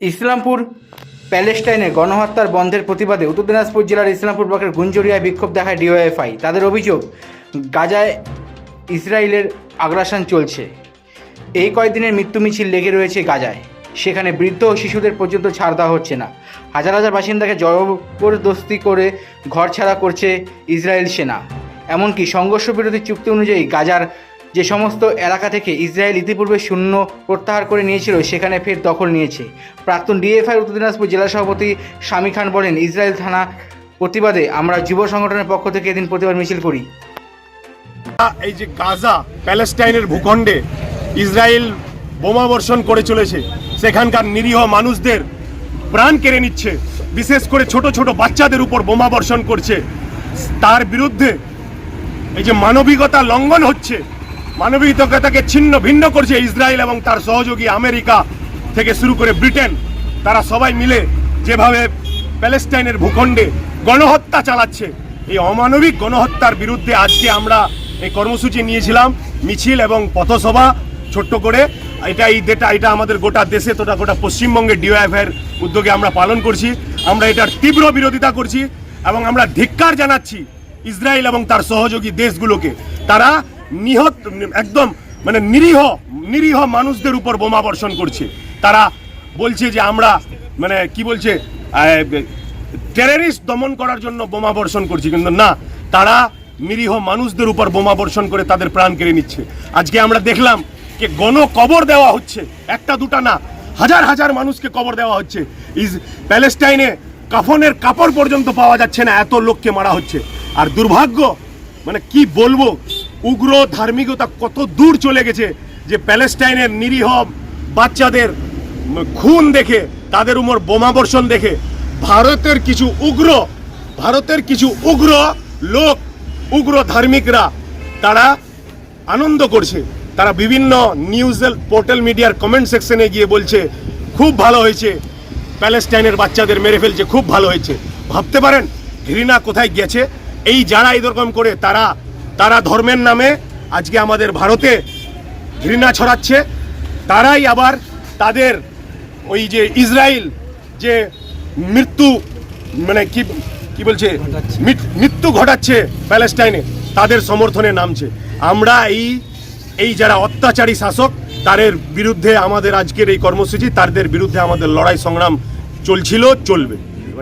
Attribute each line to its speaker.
Speaker 1: ইসলামপুর প্যালেস্টাইনে গণহত্যার বন্ধের প্রতিবাদে উত্তর দিনাজপুর জেলার ইসলামপুর ব্লকের গুঞ্জরিয়ায় বিক্ষোভ দেখায় ডিওএফআই তাদের অভিযোগ, গাজায় ইসরায়েলের আগ্রাসন চলছে। এই কয়েকদিনের মৃত্যু মিছিল লেগে রয়েছে গাজায়। সেখানে বৃদ্ধ ও শিশুদের পর্যন্ত ছাড় দেওয়া হচ্ছে না। হাজার হাজার বাসিন্দাকে জবরদস্তি করে ঘর ছাড়া করছে ইসরায়েল সেনা। এমনকি সংঘর্ষ বিরোধী চুক্তি অনুযায়ী গাজার যে সমস্ত এলাকা থেকে ইসরায়েল ইতিপূর্বে শূন্য প্রত্যাহার করে নিয়েছিল, সেখানে ফের দখল নিয়েছে। প্রাক্তন ডিএফআই উত্তর দিনাজপুর জেলা সভাপতি শামী খান বলেন, ইসরায়েল থানা প্রতিবাদে আমরা যুব সংগঠনের পক্ষ থেকে এদিন প্রতিবাদ মিছিল করি।
Speaker 2: এই যে গাজা, প্যালেস্টাইনের ভূখণ্ডে ইসরায়েল বোমা বর্ষণ করে চলেছে, সেখানকার নিরীহ মানুষদের প্রাণ কেড়ে নিচ্ছে, বিশেষ করে ছোট ছোট বাচ্চাদের উপর বোমা বর্ষণ করছে। তার বিরুদ্ধে এই যে মানবিকতা লঙ্ঘন হচ্ছে মানবিকতাকে ছিন্ন ভিন্ন করছে ইসরায়েল এবং তার সহযোগী আমেরিকা থেকে শুরু করে ব্রিটেন। তারা সবাই মিলে যেভাবে প্যালেস্টাইনের ভূখণ্ডে গণহত্যা চালাচ্ছে, এই অমানবিক গণহত্যার বিরুদ্ধে আজকে আমরা এই কর্মসূচি নিয়েছিলাম, মিছিল এবং পথসভা ছোট্ট করে। এটা এই ডেটা, এটা আমাদের গোটা দেশে তোটা গোটা পশ্চিমবঙ্গের ডিওএফ এর উদ্যোগে আমরা পালন করছি। আমরা এটার তীব্র বিরোধিতা করছি এবং আমরা ধিক্কার জানাচ্ছি ইসরায়েল এবং তার সহযোগী দেশগুলোকে। তারা নিহত, একদম মানে নিরীহ নিরীহ মানুষদের উপর বোমা বর্ষণ করছে। তারা বলছে যে আমরা মানে কি বলছে টেরারিস্ট দমন করার জন্য বোমা বর্ষণ করছি। কিন্তু না, তারা নিরীহ মানুষদের উপর বোমা বর্ষণ করে তাদের প্রাণ কেড়ে নিচ্ছে। আজকে আমরা দেখলাম যে গণ কবর দেওয়া হচ্ছে। একটা, দুটা না, হাজার হাজার মানুষকে কবর দেওয়া হচ্ছে। ইস প্যালেস্টাইনে কাফনের কাপড় পর্যন্ত পাওয়া যাচ্ছে না, এত লোককে মারা হচ্ছে। আর দুর্ভাগ্য মানে কি বলব উগ্র ধার্মিকতা কত দূর চলে গেছে যে প্যালেস্টাইনের নিরীহ বাচ্চাদের খুন দেখে, তাদের উপর বোমা বর্ষণ দেখে, ভারতের কিছু উগ্র, ভারতের কিছু উগ্র লোক, উগ্র ধার্মিকরা, তারা আনন্দ করছে। তারা বিভিন্ন নিউজ পোর্টাল মিডিয়ার কমেন্ট সেকশনে গিয়ে বলছে, খুব ভালো হয়েছে। প্যালেস্টাইনের বাচ্চাদের মেরে ফেলছে, খুব ভালো হয়েছে। ভাবতে পারেন, ঘৃণা কোথায় গেছে? এই যারা এরকম করে, তারা তারা ধর্মের নামে আজকে আমাদের ভারতে ঘৃণা ছড়াচ্ছে। তারাই আবার তাদের ওই যে ইসরায়েল যে মৃত্যু মানে কি কি বলছে? মৃত্যু ঘটাচ্ছে প্যালেস্টাইনে। তাদের সমর্থনে নামছে। আমরা এই এই যারা অত্যাচারী শাসক তাদের বিরুদ্ধে আমাদের আজকের এই কর্মসূচি তাদের বিরুদ্ধে আমাদের লড়াই সংগ্রাম চলছিল চলবে।